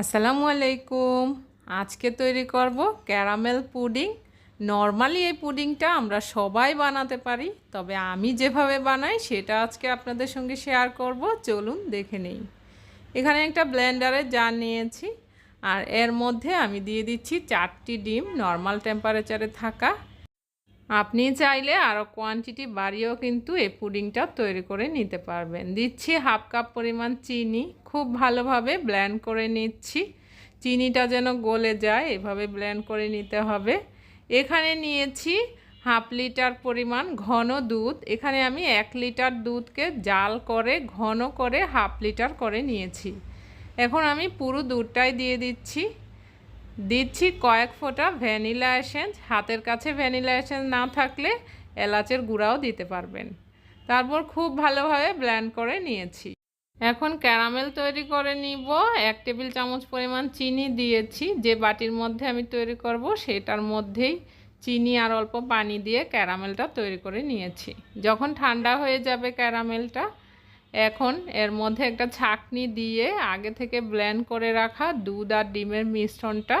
আসসালামু আলাইকুম। আজকে তৈরি করব ক্যারামেল পুডিং। নর্মালি এই পুডিংটা আমরা সবাই বানাতে পারি, তবে আমি যেভাবে বানাই সেটা আজকে আপনাদের সঙ্গে শেয়ার করব। চলুন দেখে নেই। এখানে একটা ব্লেন্ডারে জার নিয়েছি, আর এর মধ্যে আমি দিয়ে দিচ্ছি চারটি ডিম নর্মাল টেম্পারেচারে থাকা। আপনি চাইলে আরও কোয়ান্টিটি বাড়িয়েও কিন্তু এই পুডিংটা তৈরি করে নিতে পারবেন। দিচ্ছি হাফ কাপ পরিমাণ চিনি, খুব ভালোভাবে ব্ল্যান্ড করে নিচ্ছি। চিনিটা যেন গলে যায়, এভাবে ব্ল্যান্ড করে নিতে হবে। এখানে নিয়েছি হাফ লিটার পরিমাণ ঘন দুধ। এখানে আমি এক লিটার দুধকে জাল করে, ঘন করে হাফ লিটার করে নিয়েছি। এখন আমি পুরো দুধটাই দিয়ে দিচ্ছি। দিচ্ছি কয়েক ফোঁটা ভ্যানিলা এসেন্স। হাতের কাছে ভ্যানিলা এসেন্স না থাকলে এলাচের গুঁড়াও দিতে পারবেন। তারপর খুব ভালোভাবে ব্ল্যান্ড করে নিয়েছি। এখন ক্যারামেল তৈরি করে নিব। এক টেবিল চামচ পরিমাণ চিনি দিয়েছি। যে বাটির মধ্যে আমি তৈরি করব সেটার মধ্যেই চিনি আর অল্প পানি দিয়ে ক্যারামেলটা তৈরি করে নিয়েছি। যখন ঠান্ডা হয়ে যাবে ক্যারামেলটা এখন এর মধ্যে একটা ছাকনি দিয়ে আগে থেকে ব্ল্যান্ড করে রাখা দুধ আর ডিমের মিশ্রণটা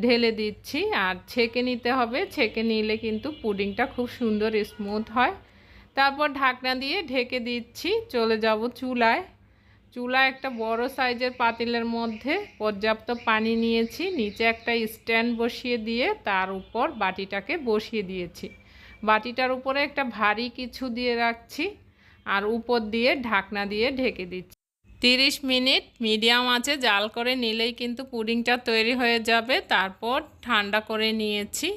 ঢেলে দিচ্ছি। আর ছেঁকে নিতে হবে। ছেঁকে নিলে কিন্তু পুডিংটা খুব সুন্দর স্মুথ হয়। তারপর ঢাকনা দিয়ে ঢেকে দিচ্ছি। চলে যাব চুলায়। চুলা একটা বড় সাইজের পাতিলের মধ্যে পর্যাপ্ত পানি নিয়েছি। নিচে একটা স্ট্যান্ড বসিয়ে দিয়ে তার উপর বাটিটাকে বসিয়ে দিয়েছি। বাটিটার উপরে একটা ভারী কিছু দিয়ে রাখছি। আর উপর দিয়ে ঢাকনা দিয়ে ঢেকে দিচ্ছি। তিরিশ মিনিট মিডিয়াম আছে জাল করে নিলেই কিন্তু পুডিংটা তৈরি হয়ে যাবে। তারপর ঠান্ডা করে নিয়েছি।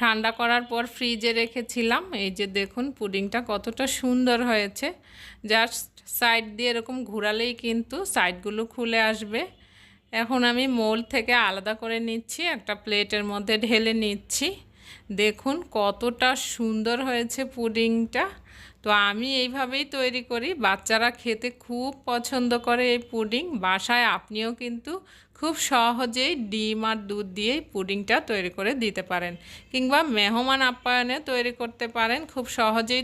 ঠান্ডা করার পর ফ্রিজে রেখেছিলাম। এই যে দেখুন পুডিংটা কতটা সুন্দর হয়েছে। জাস্ট সাইড দিয়ে এরকম ঘুরালেই কিন্তু সাইডগুলো খুলে আসবে। এখন আমি মোল থেকে আলাদা করে নিচ্ছি, একটা প্লেটের মধ্যে ঢেলে নিচ্ছি। দেখুন কতটা সুন্দর হয়েছে পুডিংটা। তো আমি এইভাবেই তৈরি করি। বাচ্চারা খেতে খুব পছন্দ করে এই পুডিং। বাসায় আপনিও কিন্তু খুব সহজেই ডিম আর দুধ দিয়ে পুডিংটা তৈরি করে দিতে পারেন। কিংবা মেহমান আপ্যায়নে তৈরি করতে পারেন। খুব সহজেই